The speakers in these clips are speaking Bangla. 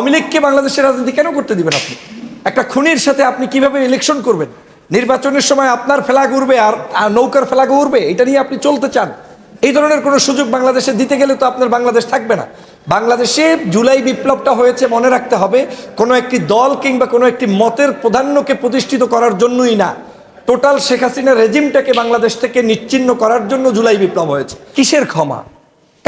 আওয়ামী লীগকে বাংলাদেশের রাজনীতি কেন করতে দিবেন আপনি? একটা খুনির সাথে আপনি কীভাবে ইলেকশন করবেন? নির্বাচনের সময় আপনার ফেলাগ উড়বে আর নৌকার ফেলাগ উড়বে, এটা নিয়ে আপনি চলতে চান। এই ধরনের কোনো সুযোগ বাংলাদেশে দিতে গেলে তো আপনার বাংলাদেশ থাকবে না। বাংলাদেশে জুলাই বিপ্লবটা হয়েছে, মনে রাখতে হবে, কোনো একটি দল কিংবা কোনো একটি মতের প্রধান্যকে প্রতিষ্ঠিত করার জন্যই না। টোটাল শেখ হাসিনা রেজিমটাকে বাংলাদেশ থেকে নিচ্ছিন্ন করার জন্য জুলাই বিপ্লব হয়েছে। কিসের ক্ষমা?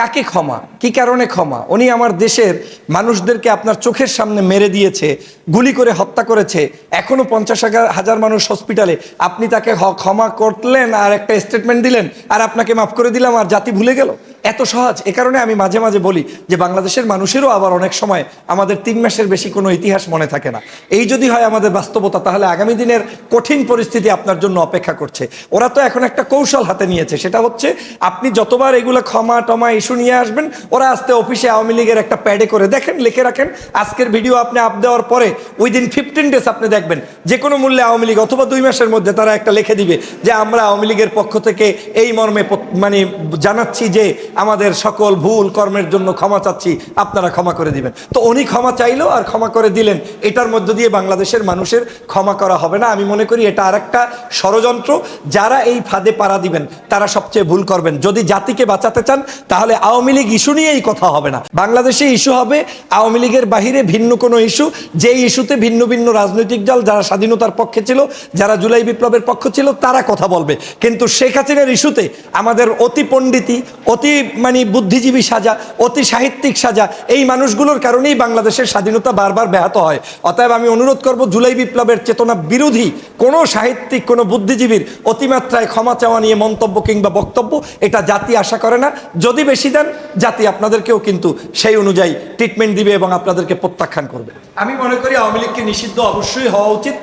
কাকে ক্ষমা? কি কারণে ক্ষমা? উনি আমার দেশের মানুষদেরকে আপনার চোখের সামনে মেরে দিয়েছে, গুলি করে হত্যা করেছে। এখনও পঞ্চাশ হাজার হাজার মানুষ হসপিটালে আপনি তাকে ক্ষমা করলেন আর একটা স্টেটমেন্ট দিলেন, আর আপনাকে মাফ করে দিলাম, আর জাতি ভুলে গেল। এত সহজ। এ কারণে আমি মাঝে মাঝে বলি যে বাংলাদেশের মানুষেরও আবার অনেক সময় আমাদের তিন মাসের বেশি কোনো ইতিহাস মনে থাকে না। এই যদি হয় আমাদের বাস্তবতা, তাহলে আগামী দিনের কঠিন পরিস্থিতি আপনার জন্য অপেক্ষা করছে। ওরা তো এখন একটা কৌশল হাতে নিয়েছে, সেটা হচ্ছে আপনি যতবার এগুলো ক্ষমা টমা ইস্যু নিয়ে আসবেন, ওরা আস্তে অফিসে আওয়ামী লীগের একটা প্যাডে করে দেখেন, লিখে রাখেন, আজকের ভিডিও আপনি আপ দেওয়ার পরে উইদিন ফিফটিন ডেজ আপনি দেখবেন, যে কোনো মূল্যে আওয়ামী লীগ অথবা দুই মাসের মধ্যে তারা একটা লিখে দিবে যে আমরা আওয়ামী লীগের পক্ষ থেকে এই মর্মে মানে জানাচ্ছি যে আমাদের সকল ভুল কর্মের জন্য ক্ষমা চাচ্ছি, আপনারা ক্ষমা করে দিবেন। তো উনি ক্ষমা চাইলো আর ক্ষমা করে দিলেন। এটার মধ্য দিয়ে বাংলাদেশের মানুষের ক্ষমা করা হবে না। আমি মনে করি এটা আরেকটা ষড়যন্ত্র। যারা এই ফাঁদে পাড়া দিবেন, তারা সবচেয়ে ভুল করবেন। যদি জাতিকে বাঁচাতে চান, তাহলে আওয়ামী লীগ ইস্যু নিয়েই কথা হবে না। বাংলাদেশে ইস্যু হবে আওয়ামী লীগের বাহিরে ভিন্ন কোনো ইস্যু। যেই ইস্যুতে ভিন্ন ভিন্ন রাজনৈতিক দল, যারা স্বাধীনতার পক্ষে ছিল, যারা জুলাই বিপ্লবের পক্ষ ছিল, তারা কথা বলবে। কিন্তু শেখ হাসিনার ইস্যুতে আমাদের অতি পণ্ডিতি অতি মানে বুদ্ধিজীবী সাজা অতি সাহিত্যিক সাজা, এই মানুষগুলোর কারণেই বাংলাদেশের স্বাধীনতা বারবার ব্যাহত হয়। অতএব আমি অনুরোধ করব, জুলাই বিপ্লবের চেতনা বিরোধী কোনো সাহিত্যিক, কোনো বুদ্ধিজীবীর অতিমাত্রায় ক্ষমা চাওয়া নিয়ে মন্তব্য কিংবা বক্তব্য, এটা জাতি আশা করে না। যদি বেশি দেন, জাতি আপনাদেরকেও কিন্তু সেই অনুযায়ী ট্রিটমেন্ট দিবে এবং আপনাদেরকে প্রত্যাখ্যান করবে। আমি মনে করি আওয়ামী লীগকে নিষিদ্ধ অবশ্যই হওয়া উচিত।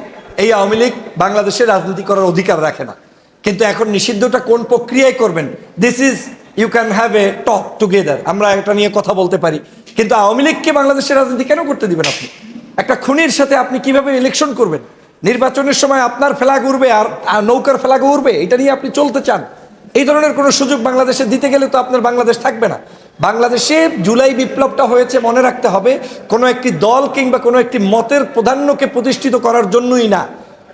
এই আওয়ামী লীগ বাংলাদেশে রাজনীতি করার অধিকার রাখে না। কিন্তু এখন নিষিদ্ধটা কোন প্রক্রিয়ায় করবেন? This is you can have a talk together আমরা এটা নিয়ে কথা বলতে পারি। কিন্তু আওয়ামী লীগকে বাংলাদেশের রাজনীতি কেন করতে দিবেন আপনি? একটা খুনির সাথে আপনি কীভাবে ইলেকশন করবেন? নির্বাচনের সময় আপনার ফেলাগ উড়বে আর নৌকার ফেলাগ উড়বে, এটা নিয়ে আপনি চলতে চান। এই ধরনের কোনো সুযোগ বাংলাদেশে দিতে গেলে তো আপনার বাংলাদেশ থাকবে না। বাংলাদেশে জুলাই বিপ্লবটা হয়েছে, মনে রাখতে হবে, কোনো একটি দল কিংবা কোনো একটি মতের প্রাধান্যকে প্রতিষ্ঠিত করার জন্যই না।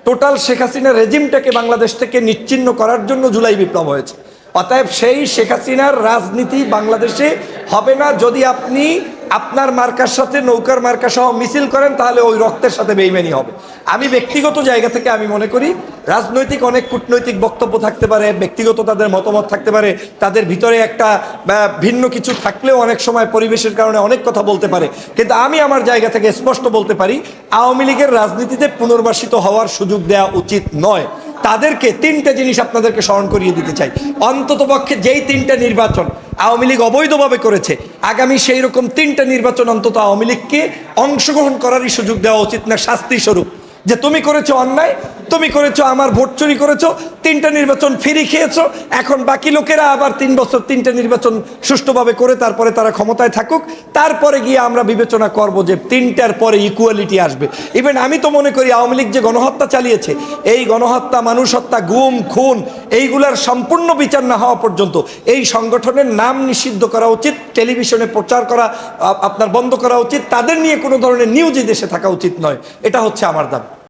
টোটাল শেখ হাসিনা রেজিমটাকে বাংলাদেশ থেকে নিচ্ছিন্ন করার জন্য জুলাই বিপ্লব হয়েছে। অতএব সেই শেখ হাসিনার রাজনীতি বাংলাদেশে হবে না। যদি আপনি আপনার মার্কার সাথে, নৌকার মার্কা সহ মিছিল করেন, তাহলে ওই রক্তের সাথে বেইমানি হবে। আমি ব্যক্তিগত জায়গা থেকে আমি মনে করি, রাজনৈতিক অনেক কূটনৈতিক বক্তব্য থাকতে পারে, ব্যক্তিগত তাদের মতামত থাকতে পারে, তাদের ভিতরে একটা ভিন্ন কিছু থাকলেও অনেক সময় পরিবেশের কারণে অনেক কথা বলতে পারে। কিন্তু আমি আমার জায়গা থেকে স্পষ্ট বলতে পারি, আওয়ামী লীগের রাজনীতিতে পুনর্বাসিত হওয়ার সুযোগ দেওয়া উচিত নয়। তাদেরকে তিনটে জিনিস আপনাদেরকে স্মরণ করিয়ে দিতে চাই। অন্তত পক্ষে যেই তিনটা নির্বাচন আওয়ামী লীগ অবৈধভাবে করেছে, আগামী সেই রকম তিনটা নির্বাচন অন্তত আওয়ামী লীগকে অংশগ্রহণ করারই সুযোগ দেওয়া উচিত না শাস্তি স্বরূপ যে তুমি করেছ অন্যায়, তুমি করেছ আমার ভোট চুরি করেছ, তিনটা নির্বাচন ফিরি খেয়েছো, এখন বাকি লোকেরা আবার তিন বছর তিনটা নির্বাচন সুষ্ঠুভাবে করে তারপরে তারা ক্ষমতায় থাকুক। তারপরে গিয়ে আমরা বিবেচনা করব যে তিনটার পরে ইকুয়ালিটি আসবে। ইভেন আমি তো মনে করি আওয়ামী লীগ যে গণহত্যা চালিয়েছে, এই গণহত্যা মানুষ হত্যা গুম, খুন, এইগুলার সম্পূর্ণ বিচার না হওয়া পর্যন্ত এই সংগঠনের নাম নিষিদ্ধ করা উচিত, টেলিভিশনে প্রচার করা আপনার বন্ধ করা উচিত, তাদের নিয়ে কোনো ধরনের নিউজ দেশে থাকা উচিত নয়। এটা হচ্ছে আমার দাবি।